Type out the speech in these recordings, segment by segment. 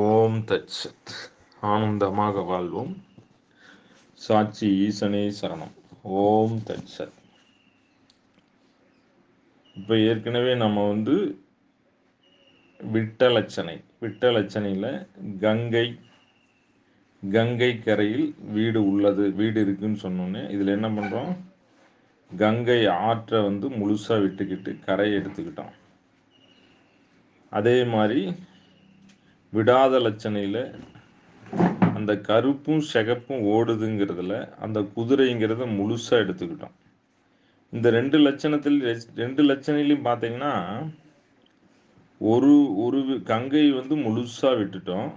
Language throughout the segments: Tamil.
ஓம் தச்சத் ஆனந்தமாக வாழ்வோம். சாட்சி ஈசனே சரணம். ஓம் தச்சத் இப்போ ஏற்கனவே நம்ம வந்து விட்டலட்சணை விட்டலட்சணையில் கங்கை கங்கை கரையில் வீடு உள்ளது வீடு இருக்குன்னு சொன்னோன்னே இதில் என்ன பண்ணுறோம் கங்கை ஆற்றை வந்து முழுசாக விட்டுக்கிட்டு கரையை எடுத்துக்கிட்டோம். அதே மாதிரி விடாத லட்சணையில் அந்த கருப்பும் சிகப்பும் ஓடுதுங்கிறதுல அந்த குதிரைங்கிறத முழுசாக எடுத்துக்கிட்டோம். இந்த ரெண்டு லட்சணத்தில் ரெண்டு லட்சணையிலையும் பார்த்தீங்கன்னா ஒரு ஒரு கங்கை வந்து முழுசாக விட்டுட்டோம்.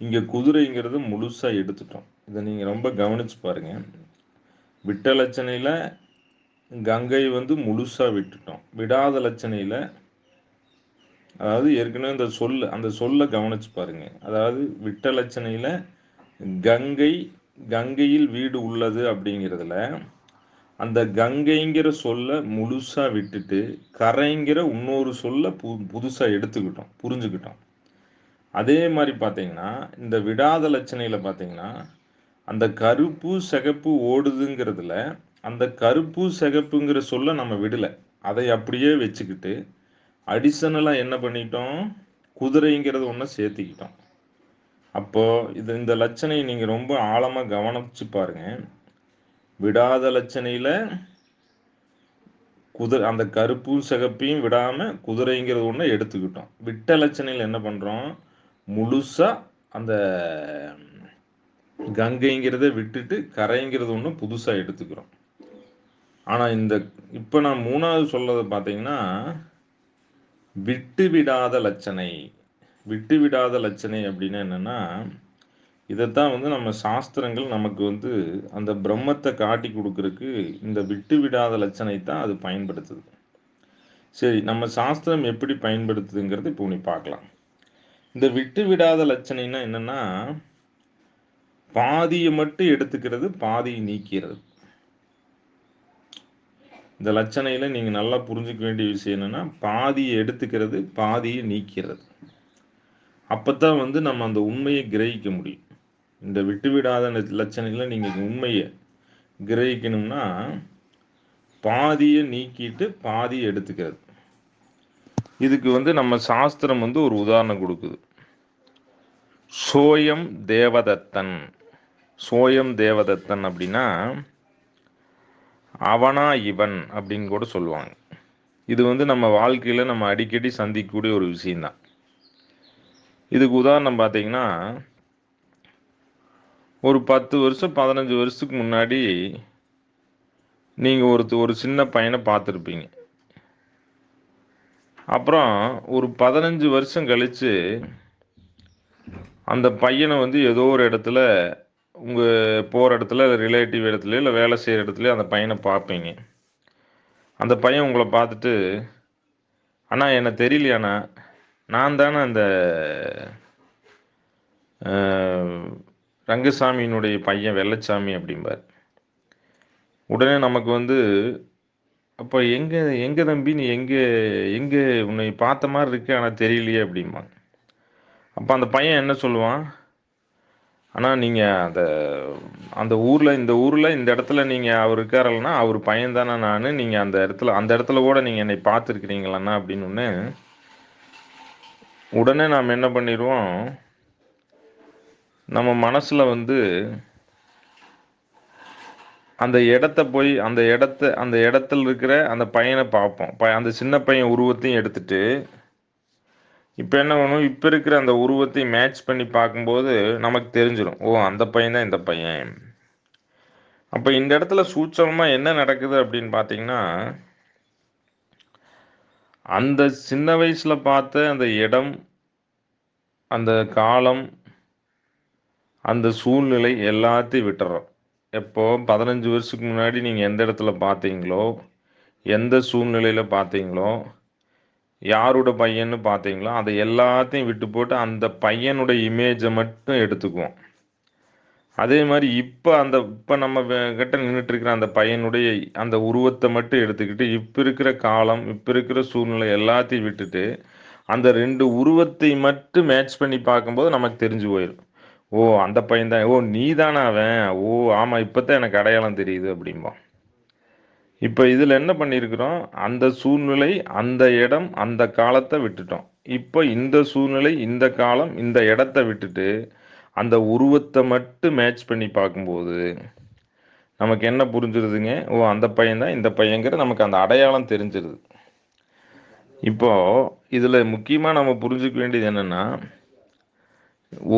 இங்கே குதிரைங்கிறத முழுசாக எடுத்துட்டோம். இதை நீங்கள் ரொம்ப கவனித்து பாருங்கள் விட்ட லட்சணையில் கங்கை வந்து முழுசாக விட்டுட்டோம். விடாத லட்சணையில் அதாவது ஏற்கனவே இந்த சொல் அந்த சொல்லை கவனிச்சு பாருங்க. அதாவது விட்ட லட்சணையில் கங்கை கங்கையில் வீடு உள்ளது அப்படிங்கிறதுல அந்த கங்கைங்கிற சொல்ல முழுசாக விட்டுட்டு கரைங்கிற இன்னொரு சொல்ல பு புதுசாக எடுத்துக்கிட்டோம் புரிஞ்சுக்கிட்டோம். அதே மாதிரி பார்த்தீங்கன்னா இந்த விடாத லட்சணையில் பார்த்தீங்கன்னா அந்த கருப்பு சிகப்பு ஓடுதுங்கிறதுல அந்த கருப்பு சிகப்புங்கிற சொல்ல நம்ம விடலை. அதை அப்படியே வச்சுக்கிட்டு அடிஷனலாக என்ன பண்ணிட்டோம்? குதிரைங்கிறது ஒன்று சேர்த்துக்கிட்டோம். அப்போது இது இந்த லட்சணையை நீங்கள் ரொம்ப ஆழமாக கவனிச்சு பாருங்கள் விடாத லட்சணையில் குதிரை அந்த கருப்பும் சிகப்பையும் விடாமல் குதிரைங்கிறது ஒன்று எடுத்துக்கிட்டோம். விட்ட லட்சணையில் என்ன பண்ணுறோம் முழுசாக அந்த கங்கைங்கிறத விட்டுட்டு கரைங்கிறது ஒன்று புதுசாக எடுத்துக்கிறோம். ஆனால் இந்த இப்போ நான் மூணாவது சொல்றது பார்த்தீங்கன்னா விட்டு விடாத லட்சணை. விட்டு விடாத லட்சணை அப்படின்னா என்னென்னா இதைத்தான் வந்து நம்ம சாஸ்திரங்கள் நமக்கு வந்து அந்த பிரம்மத்தை காட்டி கொடுக்கறதுக்கு இந்த விட்டு விடாத லட்சணை தான் அது பயன்படுத்துது. சரி நம்ம சாஸ்திரம் எப்படி பயன்படுத்துதுங்கிறது இப்போ நீ பார்க்கலாம். இந்த விட்டு விடாத லட்சணைன்னா என்னென்னா பாதியை மட்டும் எடுத்துக்கிறது பாதியை நீக்கிறது. இந்த லட்சணையில் நீங்கள் நல்லா புரிஞ்சுக்க வேண்டிய விஷயம் என்னென்னா பாதியை எடுத்துக்கிறது பாதியை நீக்கிறது. அப்போ தான் வந்து நம்ம அந்த உண்மையை கிரகிக்க முடியும். இந்த விட்டு விடாத லட்சணையில் நீங்கள் உண்மையை கிரகிக்கணும்னா பாதியை நீக்கிட்டு பாதியை எடுத்துக்கிறது. இதுக்கு வந்து நம்ம சாஸ்திரம் வந்து ஒரு உதாரணம் கொடுக்குது. சோயம் தேவதத்தன். சோயம் தேவதத்தன் அப்படின்னா அவனா இவன் அப்படின்னு கூட சொல்லுவாங்க. இது வந்து நம்ம வாழ்க்கையில் நம்ம அடிக்கடி சந்திக்கக்கூடிய ஒரு விஷயந்தான் இதுக்கு உதாரணம் பார்த்தீங்கன்னா ஒரு பத்து வருஷம் பதினஞ்சு வருஷத்துக்கு முன்னாடி நீங்கள் ஒரு ஒரு சின்ன பையனை பார்த்துருப்பீங்க. அப்புறம் ஒரு பதினஞ்சு வருஷம் கழித்து அந்த பையனை வந்து ஏதோ ஒரு இடத்துல உங்கள் போகிற இடத்துல ரிலேட்டிவ் இடத்துல இல்லை வேலை செய்கிற இடத்துல அந்த பையனை பார்ப்பீங்க. அந்த பையன் உங்களை பார்த்துட்டு அண்ணா என்னை தெரியலையாண்ணா. நான் தானே அந்த ரங்கசாமியினுடைய பையன் வெள்ளச்சாமி அப்படிம்பார். உடனே நமக்கு வந்து அப்போ எங்கே எங்கே தம்பி? நீ எங்கே எங்கே? உன்னை பார்த்த மாதிரி இருக்கு ஆனால் தெரியலையே அப்படிம்பாங்க. அப்போ அந்த பையன் என்ன சொல்லுவான்? ஆனால் நீங்கள் அந்த அந்த ஊரில் இந்த ஊரில் இந்த இடத்துல நீங்கள் அவர் இருக்காரல்னா அவர் பையன்தானே நான். நீங்கள் அந்த இடத்துல அந்த இடத்துல கூட நீங்கள் என்னை பார்த்துருக்கிறீங்களாண்ணா அப்படின்னு உடனே நாம் என்ன பண்ணிடுவோம் நம்ம மனசில் வந்து அந்த இடத்த போய் அந்த இடத்த அந்த இடத்துல இருக்கிற அந்த பையனை பார்ப்போம். ப அந்த சின்ன பையன் உருவத்தையும் எடுத்துட்டு இப்போ என்ன பண்ணும்? இப்போ இருக்கிற அந்த உருவத்தை மேட்ச் பண்ணி பார்க்கும்போது நமக்கு தெரிஞ்சிடும் ஓ அந்த பையன் தான் இந்த பையன். அப்போ இந்த இடத்துல சூட்சமாக என்ன நடக்குது அப்படின்னு பார்த்தீங்கன்னா அந்த சின்ன வயசில் பார்த்த அந்த இடம் அந்த காலம் அந்த சூழ்நிலை எல்லாத்தையும் விட்டுறோம். எப்போ? பதினஞ்சு வருஷத்துக்கு முன்னாடி நீங்கள் எந்த இடத்துல பார்த்தீங்களோ எந்த சூழ்நிலையில் பார்த்தீங்களோ யாரோட பையன்னு பார்த்தீங்களோ? அதை எல்லாத்தையும் விட்டு போட்டு அந்த பையனுடைய இமேஜை மட்டும் எடுத்துக்குவோம். அதே மாதிரி இப்போ அந்த இப்போ நம்ம கிட்ட நின்றுட்டு இருக்கிற அந்த பையனுடைய அந்த உருவத்தை மட்டும் எடுத்துக்கிட்டு இப்போ இருக்கிற காலம் இப்போ இருக்கிற சூழ்நிலை எல்லாத்தையும் விட்டுட்டு அந்த ரெண்டு உருவத்தை மட்டும் மேட்ச் பண்ணி பார்க்கும்போது நமக்கு தெரிஞ்சு போயிடும். ஓ அந்த பையன் தான் ஓ நீ தானே அவன்? ஓ ஆமாம் இப்போ தான் எனக்கு அடையாளம் தெரியுது அப்படிம்போம். இப்போ இதில் என்ன பண்ணியிருக்கிறோம் அந்த சூழ்நிலை அந்த இடம் அந்த காலத்தை விட்டுட்டோம். இப்போ இந்த சூழ்நிலை இந்த காலம் இந்த இடத்த விட்டுட்டு அந்த உருவத்தை மட்டும் மேட்ச் பண்ணி பார்க்கும்போது நமக்கு என்ன புரிஞ்சிருதுங்க? ஓ அந்த பையன்தான் இந்த பையங்கிற நமக்கு அந்த அடையாளம் தெரிஞ்சிருது. இப்போது இதில் முக்கியமாக நம்ம புரிஞ்சுக்க வேண்டியது என்னென்னா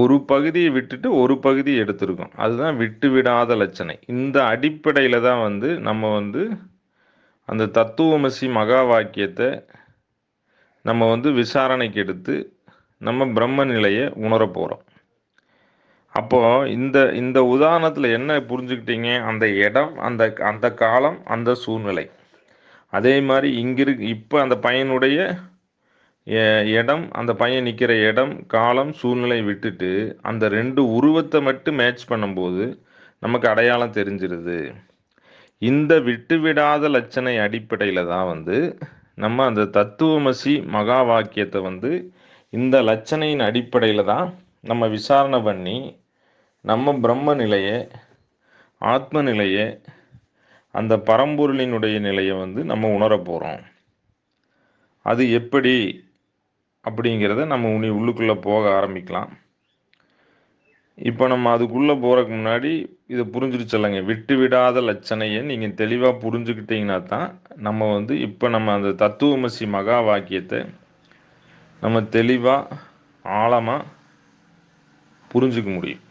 ஒரு பகுதியை விட்டுட்டு ஒரு பகுதியை எடுத்திருக்கோம். அதுதான் விட்டு விடாத லட்சணை. இந்த அடிப்படையில் தான் வந்து நம்ம வந்து அந்த தத்துவமசி மகா வாக்கியத்தை நம்ம வந்து விசாரணைக்கு எடுத்து நம்ம பிரம்ம நிலையை உணர போகிறோம் அப்போது இந்த இந்த உதாரணத்தில் என்ன புரிஞ்சுக்கிட்டீங்க? அந்த இடம் அந்த அந்த காலம் அந்த சூழ்நிலை. அதே மாதிரி இங்கிரு இப்போ அந்த பையனுடைய இடம் அந்த பையன் நிற்கிற இடம் காலம் சூழ்நிலை விட்டுட்டு அந்த ரெண்டு உருவத்தை மட்டும் மேட்ச் பண்ணும்போது நமக்கு அடையாளம் தெரிஞ்சிருது. இந்த விட்டு விடாத லட்சணை அடிப்படையில் தான் வந்து நம்ம அந்த தத்துவமசி மகா வாக்கியத்தை வந்து இந்த லட்சணையின் அடிப்படையில் தான் நம்ம விசாரணை பண்ணி நம்ம பிரம்ம நிலையை ஆத்ம நிலையை அந்த பரம்பொருளினுடைய நிலையை வந்து நம்ம உணர போகிறோம் அது எப்படி அப்படிங்கிறத நம்ம உனி உள்ளுக்குள்ளே போக ஆரம்பிக்கலாம். இப்போ நம்ம அதுக்குள்ளே போகிறதுக்கு முன்னாடி இதை புரிஞ்சிருச்சல்லங்க விட்டு விடாத லட்சணையை நீங்கள் தெளிவாக புரிஞ்சுக்கிட்டீங்கன்னா தான் நம்ம வந்து இப்போ நம்ம அந்த தத்துவமசி மகா வாக்கியத்தை நம்ம தெளிவாக ஆழமாக புரிஞ்சுக்க முடியும்.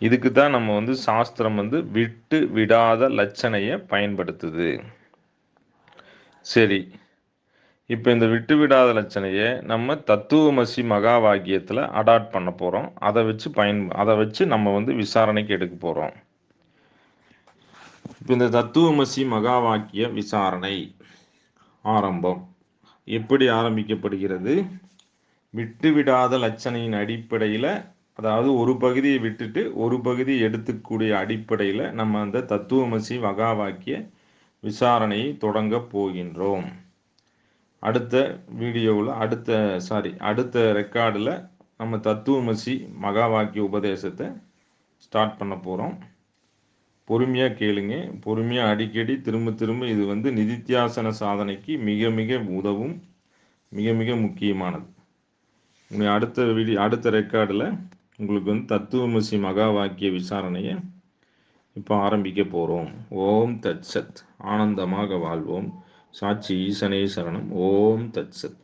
இதுக்கு தான் நம்ம வந்து சாஸ்திரம் வந்து விட்டு விடாத லட்சணையை பயன்படுத்துது. சரி. இப்போ இந்த விட்டு விடாத லட்சணையை நம்ம தத்துவமசி மகா வாக்கியத்தில் அடாப்ட் பண்ண போகிறோம் அதை வச்சு பயன் அதை வச்சு நம்ம வந்து விசாரணைக்கு எடுக்க போகிறோம் இப்போ இந்த தத்துவமசி மகா வாக்கிய விசாரணை ஆரம்பம். எப்படி ஆரம்பிக்கப்படுகிறது? விட்டு விடாத லட்சணையின் அடிப்படையில் அதாவது ஒரு பகுதியை விட்டுட்டு ஒரு பகுதியை எடுத்துக்கூடிய அடிப்படையில் நம்ம அந்த தத்துவமசி மகா வாக்கிய விசாரணையை தொடங்க போகின்றோம். அடுத்த வீடியோவில் அடுத்த சாரி அடுத்த ரெக்கார்டில் நம்ம தத்துவமசி மகா வாக்கிய உபதேசத்தை ஸ்டார்ட் பண்ண போகிறோம் பொறுமையாக கேளுங்க. பொறுமையாக அடிக்கடி திரும்ப திரும்ப இது வந்து நிதித்தியாசன சாதனைக்கு மிக மிக உதவும் மிக மிக முக்கியமானது. அடுத்த வீடியோ அடுத்த ரெக்கார்டில் உங்களுக்கு வந்து தத்துவமசி மகா வாக்கிய விசாரணையை இப்போ ஆரம்பிக்க போகிறோம் ஓம் தட்சத் ஆனந்தமாக வாழ்வோம். சாட்சி ஈசனே சரணம். ஓம் தத்சத்